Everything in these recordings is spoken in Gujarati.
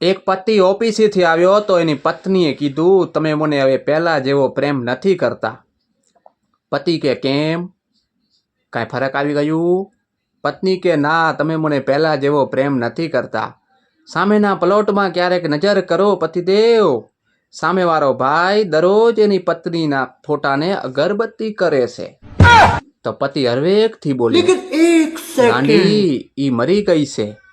એક પતિ ઓફિસેથી આવ્યો તો એની પત્નીએ કીધું તમે મને હવે પહેલાં જેવો પ્રેમ નથી કરતા. પતિ કે કેમ? કાંઈ ફરક આવી ગયું? પત્ની કે ના તમે મને પહેલાં જેવો પ્રેમ નથી કરતા. સામેના પ્લોટમાં ક્યારેક નજર કરો પતિદેવ. સામેવાળો ભાઈ દરરોજ એની પત્નીના ફોટાને અગરબત્તી કરે છે. તો પતિ હરવેકથી બોલ્યો ગાંડી ઈ મરી ગઈ છે.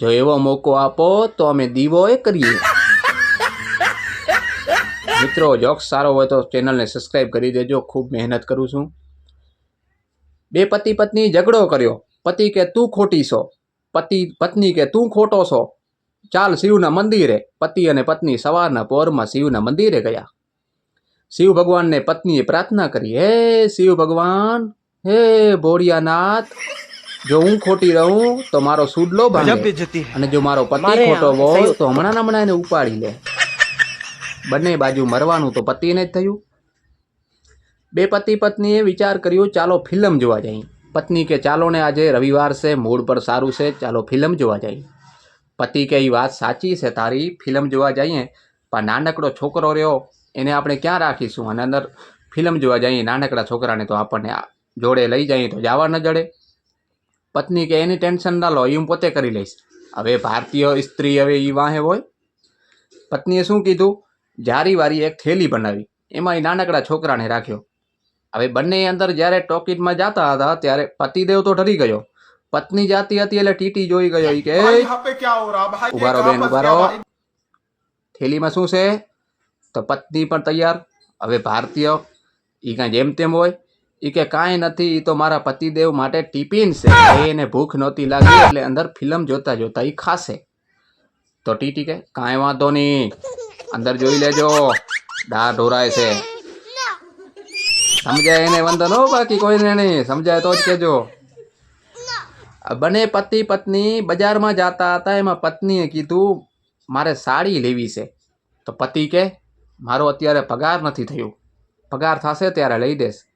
જો એવો મોકો આપો, તો અમે દીવો એ કરીએ. મિત્રો, જોક્સ સારો હોય તો ચેનલને સબસ્ક્રાઇબ કરી દેજો. ખૂબ મહેનત કરું છું. બે પતિ પત્ની ઝઘડો કર્યો. પતિ કે, તું ખોટી છો. પતિ, પત્ની કે, તું ખોટો છો. ચાલ શિવના મંદિરે. પતિ અને પત્ની સવારના પોરમાં શિવના મંદિરે ગયા. શિવ ભગવાનને પત્નીએ પ્રાર્થના કરી, હે શિવ ભગવાન, હે ભોળિયાનાથ જો હું ખોટી રહું તો મારો સુડલો ભાંગે. અને જો મારો પતિ ખોટો હોય તો હમણાં હમણાં એને ઉપાડી લે. બંને બાજુ મરવાનું તો પતિને જ થયું. બે પતિ પત્નીએ વિચાર કર્યો ચાલો ફિલ્મ જોવા જઈએ. પત્ની કે ચાલો ને આજે રવિવાર છે મૂડ પર સારું છે ચાલો ફિલ્મ જોવા જઈએ. પતિ કે એ વાત સાચી છે તારી ફિલ્મ જોવા જઈએ. પણ નાનકડો છોકરો રહ્યો એને આપણે ક્યાં રાખીશું? અને અંદર ફિલ્મ જોવા જઈએ નાનકડા છોકરાને તો આપણને જોડે લઈ જઈએ તો જવા ન જડે. પત્ની કે એની ટેન્શન ના લો એ હું પોતે કરી લઈશ. હવે ભારતીય સ્ત્રી હવે એ વાહે હોય. પત્નીએ શું કીધું? જારી વારી એક થેલી બનાવી. એમાં એ નાનકડા છોકરાને રાખ્યો. હવે બંને અંદર જ્યારે ટોકીટમાં જતા હતા ત્યારે પતિદેવ તો ઠરી ગયો. પત્ની જાતી હતી એટલે ટીટી જોઈ ગયો. કે ઉભારો બેન ઉભારો થેલીમાં શું છે? તો પત્ની પણ તૈયાર. હવે ભારતીય એ કાંઈ જેમ તેમ હોય. એ કે કાંઈ નથી એ તો મારા પતિદેવ માટે ટિફિન છે. એને ભૂખ નહોતી લાગી એટલે અંદર ફિલ્મ જોતા જોતા એ ખાશે. તો ટીટી કે, કાંઈ વાંધો નહીં. અંદર જોઈ લેજો. દાળ ઢોરાય છે. સમજાય એને વાંધો હો બાકી, કોઈને નહીં. સમજાય તો જ આ બંને પતિ પત્ની બજારમાં જતા હતા, એમાં પત્નીએ કીધું, મારે સાડી લેવી છે. તો પતિ કે, મારો અત્યારે પગાર નથી થયું. પગાર થશે ત્યારે લઈ દઈશ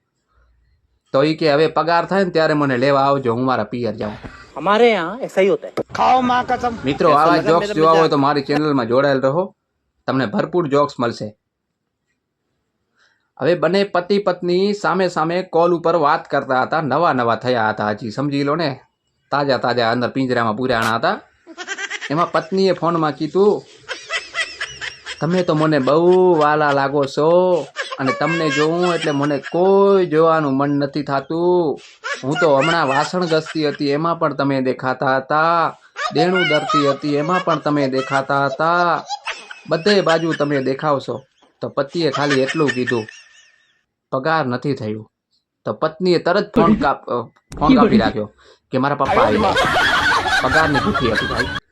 તો એ કે હવે પગાર થાય ને ત્યારે મને લેવા આવજો હું મારા પિયર જાઉં. અમારે યહાં એસા હોતા હે ખાઓ માં કસમ. મિત્રો આવા જોક્સ જોવા હોય તો મારી ચેનલમાં જોડાયેલ રહો. તમને ભરપૂર જોક્સ મળશે. હવે બંને પતિ પત્ની સામે સામે કોલ ઉપર વાત કરતા હતા નવા નવા થયા હતા હજી સમજી લો ને. તાજા તાજા અંદર પિંજરામાં પૂર્યાણા હતા. એમાં પત્નીએ ફોનમાં કીધું તમે તો મને બહુ વાલા લાગો છો. અને તમને જોઉં એટલે મને કોઈ જોવાનું મન નથી થતું. હું તો હમણાં વાસણ ઘસતી હતી, એમાં પણ તમે દેખાતા હતા. દેણું દરતી હતી, એમાં પણ તમે દેખાતા હતા. બધે બાજુ તમે દેખાવશો. તો પતિએ ખાલી એટલું કીધું. પગાર નથી થયું. તો પત્નીએ તરત ફોન કાપ, ફોન કાપી રાખ્યો કે મારા પપ્પા આવી ગયા. પગારની ભૂખી હતી ભાઈ.